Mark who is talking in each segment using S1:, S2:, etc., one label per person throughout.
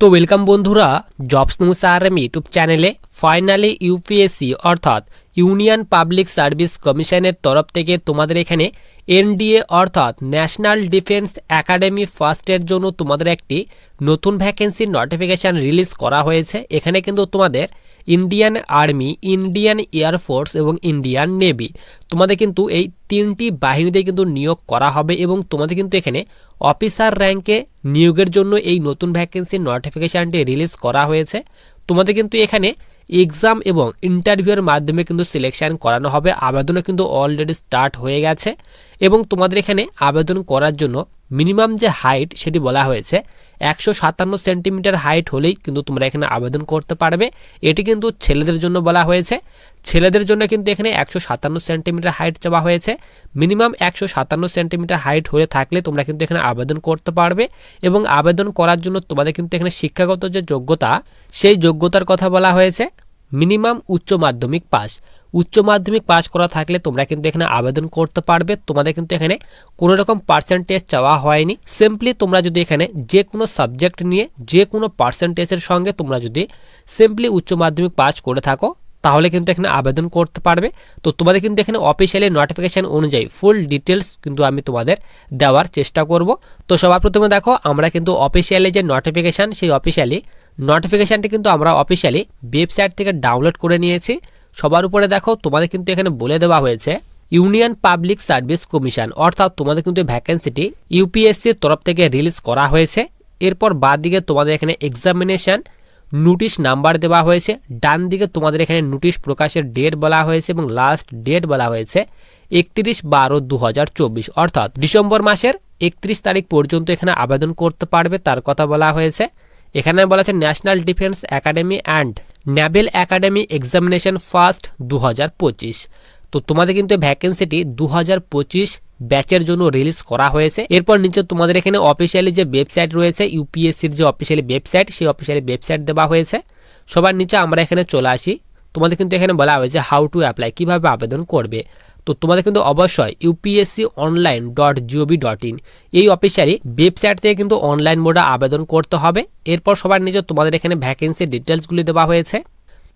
S1: তো ওয়েলকাম বন্ধুরা jobs news RM YouTube চ্যানেলে ফাইনালি ইউপিএসসি অর্থাৎ ইউনিয়ন পাবলিক সার্ভিস কমিশনের তরফ থেকে তোমাদের এখানে এনডিএ অর্থাৎ ন্যাশনাল ডিফেন্স একাডেমি ফার্স্টের জন্য তোমাদের একটি নতুন ভ্যাকেন্সির নোটিফিকেশান রিলিজ করা হয়েছে। এখানে কিন্তু তোমাদের Indian army Indian air force এবং ইন্ডিয়ান নেভি তোমাদের কিন্তু এই তিনটি বাহিনীতে কিন্তু নিয়োগ করা হবে এবং তোমাদের কিন্তু এখানে অফিসার র্যাঙ্কে নিয়োগের জন্য এই নতুন ভ্যাকেন্সির নোটিফিকেশানটি রিলিজ করা হয়েছে। তোমাদের কিন্তু এখানে এক্সাম এবং ইন্টারভিউয়ের মাধ্যমে কিন্তু সিলেকশন করানো হবে। আবেদনও কিন্তু অলরেডি স্টার্ট হয়ে গেছে এবং তোমাদের এখানে আবেদন করার জন্য মিনিমাম যে হাইট সেটি বলা হয়েছে, একশো সাতান্ন সেন্টিমিটার হাইট হলেই কিন্তু তোমরা এখানে আবেদন করতে পারবে। এটি কিন্তু ছেলেদের জন্য বলা হয়েছে। ছেলেদের জন্য কিন্তু এখানে একশো সাতান্ন সেন্টিমিটার হাইট চাওয়া হয়েছে। মিনিমাম একশো সাতান্ন সেন্টিমিটার হাইট হয়ে থাকলে তোমরা কিন্তু এখানে আবেদন করতে পারবে এবং আবেদন করার জন্য তোমাদের কিন্তু এখানে শিক্ষাগত যে যোগ্যতা, সেই যোগ্যতার কথা বলা হয়েছে। মিনিমাম উচ্চ মাধ্যমিক পাস। উচ্চ মাধ্যমিক পাস করা থাকলে তোমরা কিন্তু এখানে আবেদন করতে পারবে। তোমাদের কিন্তু এখানে কোনো রকম পার্সেন্টেজ চাওয়া হয়নি। সিম্পলি তোমরা যদি এখানে যে কোনো সাবজেক্ট নিয়ে যে কোনো পার্সেন্টেজের সঙ্গে তোমরা যদি সিম্পলি উচ্চ মাধ্যমিক পাস করে থাকো, তাহলে কিন্তু এখানে আবেদন করতে পারবে। তো তোমাদের কিন্তু এখানে অফিসিয়ালি নোটিফিকেশান অনুযায়ী ফুল ডিটেলস কিন্তু আমি তোমাদের দেওয়ার চেষ্টা করব। তো সবার প্রথমে দেখো, আমরা কিন্তু অফিসিয়ালি যে নোটিফিকেশান সেই অফিসিয়ালি নোটিফিকেশানটি কিন্তু আমরা অফিসিয়ালি ওয়েবসাইট থেকে ডাউনলোড করে নিয়েছি। সবার উপরে দেখো, তোমাদের কিন্তু এখানে বলে দেওয়া হয়েছে ইউনিয়ন পাবলিক সার্ভিস কমিশন অর্থাৎ তোমাদের কিন্তু ভ্যাকেন্সিটি ইউপিএসসির তরফ থেকে রিলিজ করা হয়েছে। এরপর বাদ দিকে তোমাদের এখানে এক্সামিনেশন নোটিশ নাম্বার দেওয়া হয়েছে, ডান দিকে তোমাদের এখানে নোটিশ প্রকাশের ডেট বলা হয়েছে এবং লাস্ট ডেট বলা হয়েছে, একত্রিশ বারো দু অর্থাৎ ডিসেম্বর মাসের একত্রিশ তারিখ পর্যন্ত এখানে আবেদন করতে পারবে, তার কথা বলা হয়েছে। এখানে বলা আছে national defence academy and naval academy examination first দু হাজার পঁচিশ। তো তোমাদের কিন্তু ভ্যাকেন্সিটি দু হাজার পঁচিশ ব্যাচের জন্য রিলিজ করা হয়েছে। এরপর নিচে তোমাদের এখানে অফিসিয়ালি যে ওয়েবসাইট রয়েছে ইউপিএসসির যে অফিসিয়ালি ওয়েবসাইট সেই অফিসিয়ালি ওয়েবসাইট দেওয়া হয়েছে। সবার নিচে আমরা এখানে চলে আসি। তোমাদের কিন্তু এখানে বলা হয়েছে হাউ টু অ্যাপ্লাই কীভাবে আবেদন করবে। তো তোমাদের কিন্তু অবশ্যই UPSC online dot gov dot in এই অফিসিয়ালি ওয়েবসাইট থেকে কিন্তু অনলাইন মোডে আবেদন করতে হবে। এরপর সবার নিচে তোমাদের এখানে ভ্যাকেন্সি ডিটেলসগুলি দেওয়া হয়েছে।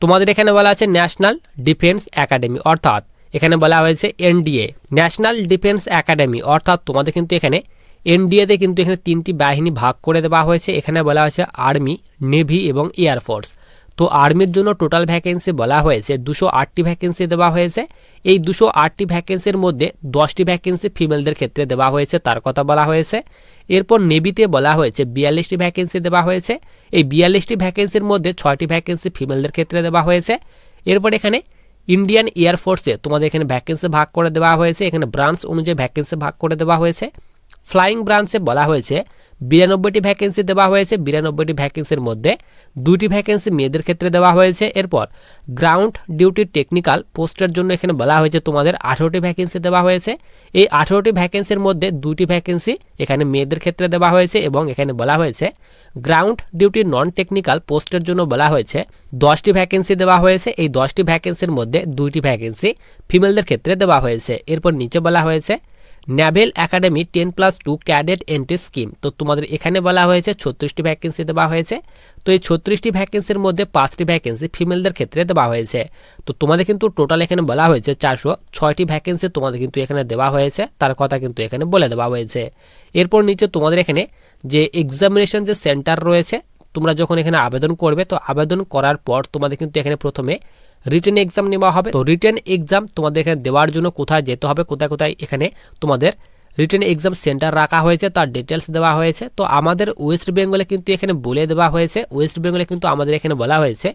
S1: তোমাদের এখানে বলা আছে ন্যাশনাল ডিফেন্স একাডেমি অর্থাৎ এখানে বলা হয়েছে এনডিএ ন্যাশনাল ডিফেন্স একাডেমি অর্থাৎ তোমাদের কিন্তু এখানে এনডিএতে কিন্তু এখানে তিনটি বাহিনী ভাগ করে দেওয়া হয়েছে। এখানে বলা হয়েছে আর্মি নেভি এবং এয়ারফোর্স তো আর্মির জন্য টোটাল ভ্যাকেন্সি বলা হয়েছে, দুশো আটটি ভ্যাকেন্সি দেওয়া হয়েছে। এই দুশো আটটি ভ্যাকেন্সির মধ্যে দশটি ভ্যাকেন্সি ফিমেলদের ক্ষেত্রে দেওয়া হয়েছে, তার কথা বলা হয়েছে। এরপর নেভিতে বলা হয়েছে, বিয়াল্লিশটি ভ্যাকেন্সি দেওয়া হয়েছে। এই বিয়াল্লিশটি ভ্যাকেন্সির মধ্যে ছয়টি ভ্যাকেন্সি ফিমেলদের ক্ষেত্রে দেওয়া হয়েছে। এরপর এখানে ইন্ডিয়ান এয়ারফোর্সে তোমাদের এখানে ভ্যাকেন্সি ভাগ করে দেওয়া হয়েছে। এখানে ব্রাঞ্চ অনুযায়ী ভ্যাকেন্সি ভাগ করে দেওয়া হয়েছে। ফ্লাইং ব্রাঞ্চে বলা হয়েছে, বিরানব্বইটি ভ্যাকেন্সি দেওয়া হয়েছে, বিরানব্বইটি ভ্যাকেন্সির মধ্যে দুটি ভ্যাকেন্সি মেয়েদের ক্ষেত্রে দেওয়া হয়েছে। এরপর গ্রাউন্ড ডিউটি টেকনিক্যাল পোস্টের জন্য এখানে বলা হয়েছে, তোমাদের আঠেরোটি ভ্যাকেন্সি দেওয়া হয়েছে। এই আঠেরোটি ভ্যাকেন্সির মধ্যে দুটি ভ্যাকেন্সি এখানে মেয়েদের ক্ষেত্রে দেওয়া হয়েছে এবং এখানে বলা হয়েছে গ্রাউন্ড ডিউটি নন টেকনিক্যাল পোস্টের জন্য বলা হয়েছে, দশটি ভ্যাকেন্সি দেওয়া হয়েছে। এই দশটি ভ্যাকেন্সির মধ্যে দুইটি ভ্যাকেন্সি ফিমেলদের ক্ষেত্রে দেওয়া হয়েছে। এরপর নিচে বলা হয়েছে naval academy ten plus two cadet entry scheme তো তোমাদের এখানে বলা হয়েছে ছত্রিশটি ভ্যাকেন্সি দেওয়া হয়েছে। তো এই ছত্রিশটি ভ্যাকেন্সির মধ্যে পাঁচটি ভ্যাকেন্সি ফিমেলদের ক্ষেত্রে দেওয়া হয়েছে। তো তোমাদের কিন্তু টোটাল এখানে বলা হয়েছে চারশো ছয়টি ভ্যাকেন্সি তোমাদের কিন্তু এখানে দেওয়া হয়েছে। তার কথা কিন্তু এখানে বলে দেওয়া হয়েছে। এরপর নিচে তোমাদের এখানে যে এক্সামিনেশন যে সেন্টার রয়েছে, তোমরা যখন এখানে আবেদন করবে, তো আবেদন করার পর তোমাদের কিন্তু এখানে প্রথমে রিটেন এক্সাম নেওয়া হবে। তো রিটেন এক্সাম তোমাদের এখানে দেওয়ার জন্য কোথায় যেতে হবে, কোথায় কোথায় এখানে তোমাদের রিটেন এক্সাম সেন্টার রাখা হয়েছে, তার ডিটেলস দেওয়া হয়েছে। তো আমাদের ওয়েস্ট বেঙ্গলে কিন্তু এখানে বলে দেওয়া হয়েছে ওয়েস্ট বেঙ্গলে কিন্তু আমাদের এখানে বলা হয়েছে,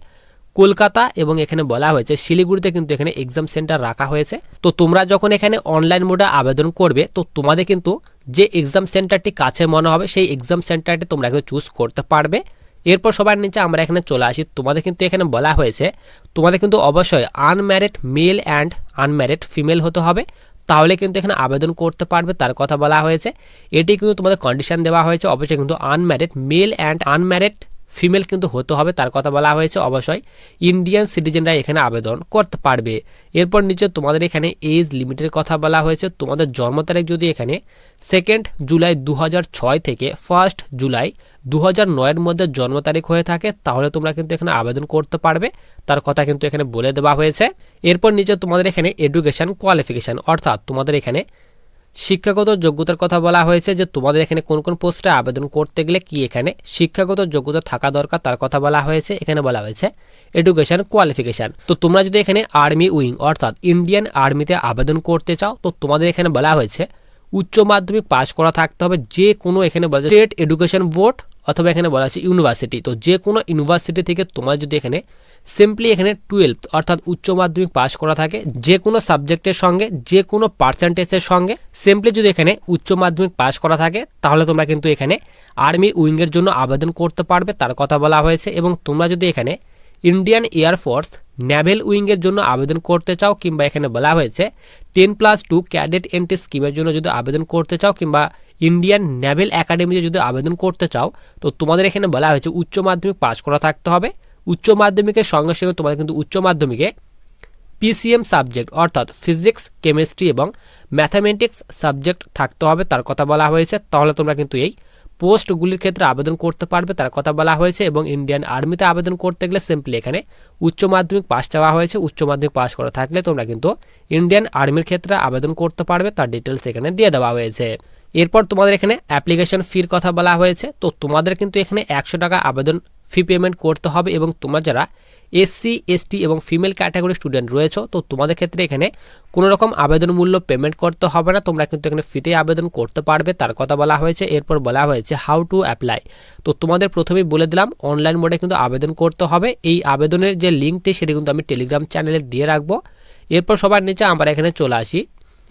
S1: কলকাতা এবং এখানে বলা হয়েছে, শিলিগুড়িতে কিন্তু এখানে এক্সাম সেন্টার রাখা হয়েছে। তো তোমরা যখন এখানে অনলাইন মোডে আবেদন করবে, তো তোমাদের কিন্তু যে এক্সাম সেন্টারটি কাছে মনে হবে, সেই এক্সাম সেন্টারটি তোমরা কিন্তু চুজ করতে পারবে। এরপর সবার নিচে আমরা এখানে চলে আসি। তোমাদের কিন্তু এখানে বলা হয়েছে, তোমাদের কিন্তু অবশ্যই unmarried male and unmarried female হতে হবে। তাহলে কিন্তু এখানে আবেদন করতে পারবে, তার কথা বলা হয়েছে। এটি কিন্তু তোমাদের কন্ডিশন দেওয়া হয়েছে, অবশ্যই কিন্তু unmarried male and unmarried female কিন্তু হতে হবে, তার কথা বলা হয়েছে অবশ্যই। ইন্ডিয়ান সিটিজেনরা এখানে আবেদন করতে পারবে। এরপর নিচে তোমাদের এখানে এজ লিমিটের কথা বলা হয়েছে। তোমাদের জন্ম তারিখ যদি এখানে সেকেন্ড জুলাই দু হাজার ছয় থেকে ফার্স্ট জুলাই দু হাজার নয়ের মধ্যে জন্ম তারিখ হয়ে থাকে তাহলে তোমরা কিন্তু এখানে আবেদন করতে পারবে। তার কথা কিন্তু এখানে বলে দেওয়া হয়েছে। এরপর নিচে তোমাদের এখানে এডুকেশন কোয়ালিফিকেশান অর্থাৎ তোমাদের এখানে শিক্ষাগত যোগ্যতার কথা বলা হয়েছে যে তোমাদের এখানে কোন কোন পোস্টে আবেদন করতে গেলে কি এখানে শিক্ষাগত যোগ্যতা থাকা দরকার তার কথা বলা হয়েছে এখানে বলা হয়েছে এডুকেশন কোয়ালিফিকেশান তো তোমরা যদি এখানে আর্মি উইং অর্থাৎ ইন্ডিয়ান আর্মিতে আবেদন করতে চাও তো তোমাদের এখানে বলা হয়েছে উচ্চ মাধ্যমিক পাশ করা থাকতে হবে যে কোনো এখানে বলা স্টেট এডুকেশন বোর্ড অথবা এখানে বলা আছে ইউনিভার্সিটি তো যে কোনো ইউনিভার্সিটি থেকে তোমার যদি এখানে সিম্পলি এখানে টুয়েলভ অর্থাৎ উচ্চ মাধ্যমিক পাশ করা থাকে যে কোনো সাবজেক্টের সঙ্গে যে কোনো পার্সেন্টেজের সঙ্গে সিম্পলি যদি এখানে উচ্চ মাধ্যমিক পাশ করা থাকে, তাহলে তোমরা কিন্তু এখানে আর্মি উইংয়ের জন্য আবেদন করতে পারবে, তার কথা বলা হয়েছে। এবং তোমরা যদি এখানে ইন্ডিয়ান এয়ারফোর্স ন্যাভেল উইংয়ের জন্য আবেদন করতে চাও, কিংবা এখানে বলা হয়েছে ten plus two cadet entry স্কিমের জন্য যদি আবেদন করতে চাও, কিংবা ইন্ডিয়ান ন্যাভেল একাডেমিতে যদি আবেদন করতে চাও, তো তোমাদের এখানে বলা হয়েছে উচ্চ মাধ্যমিক পাশ করা থাকতে হবে। উচ্চ মাধ্যমিকের সঙ্গে সঙ্গে তোমাদের কিন্তু উচ্চ মাধ্যমিকে পিসিএম সাবজেক্ট অর্থাৎ ফিজিক্স কেমিস্ট্রি এবং ম্যাথামেটিক্স সাবজেক্ট থাকতে হবে, তার কথা বলা হয়েছে। তাহলে তোমরা কিন্তু এই পোস্টগুলির ক্ষেত্রে আবেদন করতে পারবে, তার কথা বলা হয়েছে এবং ইন্ডিয়ান আর্মিতে আবেদন করতে গেলে সিম্পলি এখানে উচ্চ মাধ্যমিক পাস চাওয়া হয়েছে। উচ্চ মাধ্যমিক পাস করা থাকলে তোমরা কিন্তু ইন্ডিয়ান আর্মির ক্ষেত্রে আবেদন করতে পারবে, তার ডিটেলস এখানে দিয়ে দেওয়া হয়েছে। এরপর তোমাদের এখানে অ্যাপ্লিকেশন ফির কথা বলা হয়েছে। তো তোমাদের কিন্তু এখানে একশো টাকা আবেদন ফি পেমেন্ট করতে হবে এবং তোমরা যারা এসসি এসটি এবং ফিমেল ক্যাটাগরি স্টুডেন্ট রয়েছে, তো তোমাদের ক্ষেত্রে এখানে কোনো রকম আবেদন মূল্য পেমেন্ট করতে হবে না। তোমরা কিন্তু এখানে ফিতে আবেদন করতে পারবে, তার কথা বলা হয়েছে। এরপর বলা হয়েছে হাউ টু অ্যাপ্লাই তো তোমাদের প্রথমেই বলে দিলাম অনলাইন মোডে কিন্তু আবেদন করতে হবে। এই আবেদনের যে লিঙ্কটি সেটি কিন্তু আমি টেলিগ্রাম চ্যানেলে দিয়ে রাখব। এরপর সবার নিচে আমরা এখানে চলে আসি।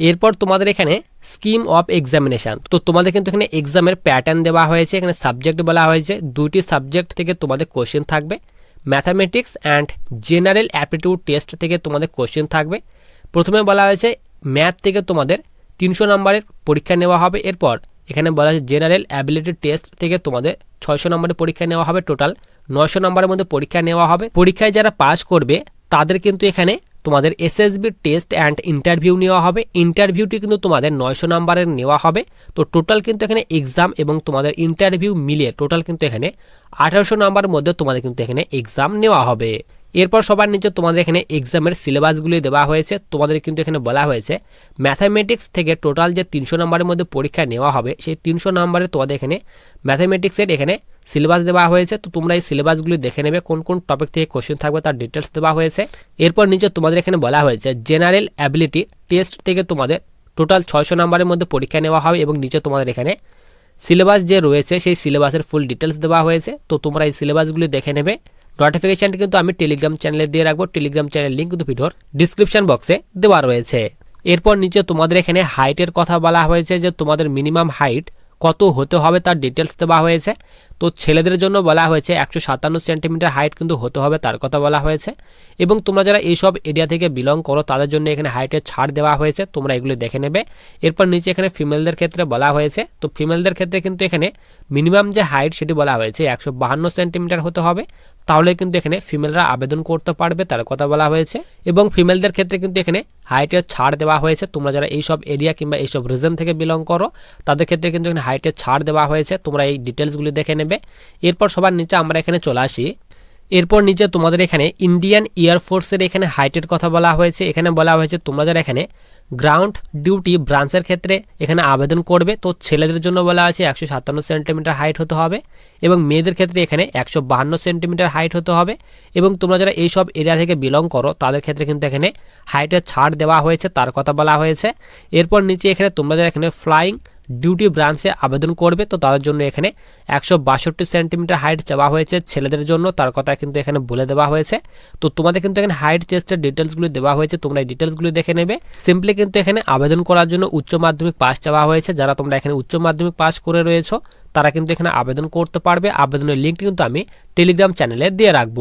S1: এরপর তোমাদের এখানে স্কিম অফ এক্সামিনেশান তো তোমাদের কিন্তু এখানে এক্সামের প্যাটার্ন দেওয়া হয়েছে, এখানে সাবজেক্ট বলা হয়েছে। দুইটি সাবজেক্ট থেকে তোমাদের কোশ্চেন থাকবে। Mathematics and general aptitude test থেকে তোমাদের কোশ্চেন থাকবে। প্রথমে বলা হয়েছে ম্যাথ থেকে তোমাদের তিনশো নম্বরের পরীক্ষা নেওয়া হবে। এরপর এখানে বলা হয়েছে জেনারেল অ্যাবিলিটি টেস্ট থেকে তোমাদের ছয়শো নম্বরের পরীক্ষা নেওয়া হবে। টোটাল নয়শো নম্বরের মধ্যে পরীক্ষা নেওয়া হবে। পরীক্ষায় যারা পাস করবে, তাদের কিন্তু এখানে তোমাদের এসএসবি টেস্ট অ্যান্ড ইন্টারভিউ নেওয়া হবে। ইন্টারভিউটি কিন্তু তোমাদের নয়শো নাম্বারের নেওয়া হবে। তো টোটাল কিন্তু এখানে এক্সাম এবং তোমাদের ইন্টারভিউ মিলিয়ে টোটাল কিন্তু এখানে আঠারোশো নাম্বারের মধ্যে তোমাদের কিন্তু এখানে এক্সাম নেওয়া হবে। এরপর সবার নিচে তোমাদের এখানে এক্সামের সিলেবাসগুলি দেওয়া হয়েছে। তোমাদের কিন্তু এখানে বলা হয়েছে ম্যাথামেটিক্স থেকে টোটাল যে তিনশো নাম্বারের মধ্যে পরীক্ষা নেওয়া হবে, সেই তিনশো নম্বরে তোমাদের এখানে ম্যাথামেটিক্সের এখানে সিলেবাস দেওয়া হয়েছে, তো তোমরা এই সিলেবাসগুলি দেখে নেবে, কোন কোন টপিক থেকে কোশ্চেন থাকবে তার ডিটেলস দেওয়া হয়েছে। এরপর নিচে তোমাদের এখানে বলা হয়েছে জেনারেল অ্যাবিলিটি টেস্ট থেকে তোমাদের টোটাল ছয়শো নম্বরের মধ্যে পরীক্ষা নেওয়া হবে এবং নিচে তোমাদের এখানে সিলেবাস যে রয়েছে, সেই সিলেবাসের ফুল ডিটেলস দেওয়া হয়েছে। তো তোমরা এই সিলেবাসগুলি দেখে নেবে। নোটিফিকেশানটি কিন্তু আমি টেলিগ্রাম চ্যানেলে দিয়ে রাখব। টেলিগ্রাম চ্যানেল লিঙ্ক কিন্তু ভিডিওর ডিসক্রিপশন বক্সে দেওয়া রয়েছে। এরপর নিচে তোমাদের এখানে হাইটের কথা বলা হয়েছে, যে তোমাদের মিনিমাম হাইট কত হতে হবে তার ডিটেলস দেওয়া হয়েছে। তো ছেলেদের জন্য বলা হয়েছে একশো সাতান্ন সেন্টিমিটার হাইট কিন্তু হতে হবে, তার কথা বলা হয়েছে। এবং তোমরা যারা এইসব এরিয়া থেকে বিলং করো, তাদের জন্য এখানে হাইটের ছাড় দেওয়া হয়েছে, তোমরা এগুলো দেখে নেবে। এরপর নিচে এখানে ফিমেলদের ক্ষেত্রে বলা হয়েছে, তো ফিমেলদের ক্ষেত্রে কিন্তু এখানে মিনিমাম যে হাইট সেটি বলা হয়েছে একশো বাহান্ন সেন্টিমিটার হতে হবে। তাহলে কিন্তু এখানে ফিমেলরা আবেদন করতে পারবে, তার কথা বলা হয়েছে। এবং ফিমেলদের ক্ষেত্রে কিন্তু এখানে হাইটের ছাড় দেওয়া হয়েছে, তোমরা যারা এইসব এরিয়া কিংবা এইসব রিজন থেকে বিলং করো, তাদের ক্ষেত্রে কিন্তু এখানে হাইটের ছাড় দেওয়া হয়েছে। তোমরা এই ডিটেলসগুলি দেখে নেবে। এরপর সবার নিচে আমরা এখানে চলে আসি। এরপর নিচে তোমাদের এখানে ইন্ডিয়ান এয়ারফোর্সের এখানে হাইটের কথা বলা হয়েছে। এখানে বলা হয়েছে তোমরা যারা এখানে গ্রাউন্ড ডিউটি ব্রাঞ্চের ক্ষেত্রে এখানে আবেদন করবে, তো ছেলেদের জন্য বলা আছে একশো সাতান্ন সেন্টিমিটার হাইট হতে হবে এবং মেয়েদের ক্ষেত্রে এখানে একশো বাহান্ন সেন্টিমিটার হাইট হতে হবে এবং তোমরা যারা এইসব এরিয়া থেকে বিলং করো, তাদের ক্ষেত্রে কিন্তু এখানে হাইটের ছাড় দেওয়া হয়েছে, তার কথা বলা হয়েছে। এরপর নিচে এখানে তোমরা যারা এখানে ফ্লাইং ডিউটি ব্রাঞ্চে আবেদন করবে। তো তাদের জন্য এখানে একশো বাষট্টি সেন্টিমিটার হাইট চাওয়া হয়েছে ছেলেদের জন্য। তার কথা কিন্তু এখানে বলে দেওয়া হয়েছে। তো তোমাদের কিন্তু এখানে হাইট চেস্টের ডিটেলসগুলি দেওয়া হয়েছে। তোমরা এই ডিটেলসগুলি দেখে নেবে। সিম্পলি কিন্তু এখানে আবেদন করার জন্য উচ্চ মাধ্যমিক পাস চাওয়া হয়েছে। যারা তোমরা এখানে উচ্চ মাধ্যমিক পাস করে রয়েছো, তারা কিন্তু এখানে আবেদন করতে পারবে। আবেদনের লিঙ্কটি কিন্তু আমি টেলিগ্রাম চ্যানেলে দিয়ে রাখব।